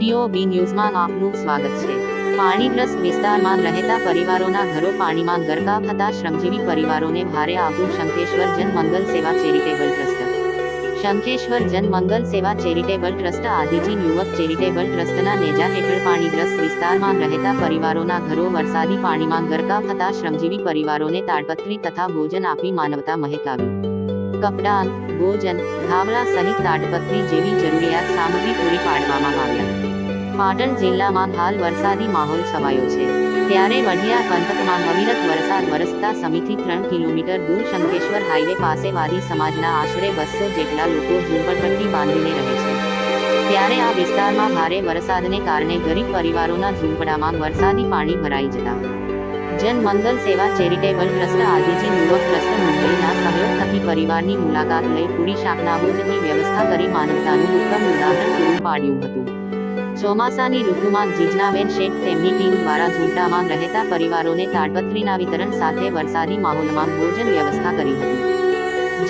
જીઓબી ન્યૂઝમાં આપનું સ્વાગત છે. પાણીગ્રસ્ત વિસ્તારમાં રહેતા પરિવારોના ઘરો પાણીમાં ગરકાવ થતા શ્રમજીવી પરિવારોને ભારે આવતું શંકેશ્વર જન મંગલ સેવા ચેરિટેબલ ટ્રસ્ટ. શંકેશ્વર જન મંગલ સેવા ચેરિટેબલ ટ્રસ્ટ આદિજી યુવક ચેરિટેબલ ટ્રસ્ટના નેજા હેઠળ પાણીગ્રસ્ત વિસ્તારમાં રહેતા પરિવારોના ઘરો વરસાદી પાણીમાં ગરકાવ થતા શ્રમજીવી પરિવારોને તાડપત્રી તથા ભોજન આપી માનવતા મહેકાવી. કપડાં, ભોજન ધાવડા સહિત તાડપત્રી જેવી જરૂરિયાત સામગ્રી પૂરી પાડવામાં આવ્યા. પાટણ જિલ્લામાં હાલ વરસાદી માહોલ છવાયો છે. ત્યારે વઢિયા પંથકમાં અવિરત વરસાદ વરસતા સમીથી ત્રણ કિલોમીટર દૂર શંખેશ્વર હાઈવે પાસે વાદી સમાજના આશરે બસો જેટલા લોકો ઝૂંપડપટ્ટી બાંધીને રહે છે. ત્યારે આ વિસ્તારમાં ભારે વરસાદને કારણે ગરીબ પરિવારોના ઝૂંપડામાં વરસાદી પાણી ભરાઈ જતા. જન મંગલ સેવા ચેરિટેબલ ટ્રસ્ટ આદિજી યુવક ટ્રસ્ટ મુંબઈના સહયોગ થકી પરિવારની મુલાકાત લઈ પૂરી શાકના ભોજનની વ્યવસ્થા કરી માનવતાનું ઉત્તમ ઉદાહરણ પૂરું પાડ્યું હતું. ચોમાસાની ઋતુમાં જીજનાબેન શેઠ તેમની ટીમ દ્વારા ઝૂંટામાં રહેતા પરિવારોને તાડપત્રીના વિતરણ સાથે વરસાદી માહોલમાં ભોજન વ્યવસ્થા કરી હતી.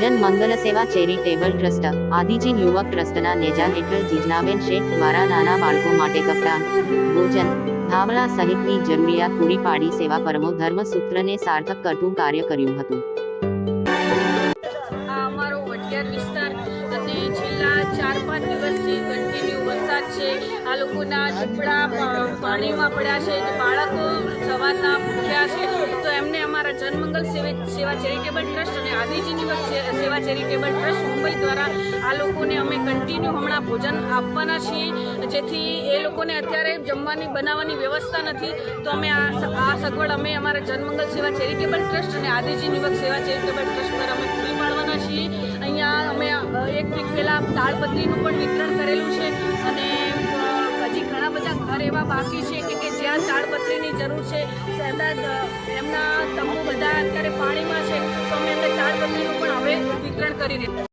જન મંગલ સેવા ચેરિટેબલ ટ્રસ્ટ, આદિજીન યુવક ટ્રસ્ટના નેજા હેઠળ જીજનાબેન શેઠ દ્વારા નાના બાળકો માટે કપડાં ભોજન ધાબળા સહિતની જરૂરિયાત પૂરી પાડી સેવા પરમો ધર્મ સૂત્રને સાર્થક કરતું કાર્ય કર્યું હતું. અમારો વડિયાર વિસ્તાર અને છેલ્લા ચાર પાંચ દિવસથી કન્ટિન્યુ વરસાદ છે. આ લોકોના ઝૂંપડા પાણીમાં પડ્યા છે બાળકો સવારના ભૂખ્યા છે. તો એમને અમારા જનમંગલ સેવા ચેરિટેબલ ટ્રસ્ટ અને આદિજીની સેવા ચેરિટેબલ ટ્રસ્ટ મુંબઈ દ્વારા આ લોકોને અમે કન્ટિન્યુ હમણાં ભોજન આપવાના છીએ. જેથી એ લોકોને અત્યારે જમવાની, બનાવવાની વ્યવસ્થા નથી. તો અમે આ આ સગવડ અમે અમારા જનમંગલ સેવા ચેરિટેબલ ટ્રસ્ટ અને આદિજી યુવક સેવા ચેરિટેબલ ટ્રસ્ટ દ્વારા અમે પૂરી પાડવાના છીએ. અહીંયા અમે એક વીક પહેલાં તાળપત્રીનું પણ વિતરણ કરેલું છે અને હજી ઘણા બધા ઘર એવા બાકી છે કે કે જ્યાં તાળપત્રીની જરૂર છે દ- એમના તંબુ બધા અત્યારે પાણીમાં છે, તો અમે એમને તાળપત્રીનું પણ હવે વિતરણ કરી દીધું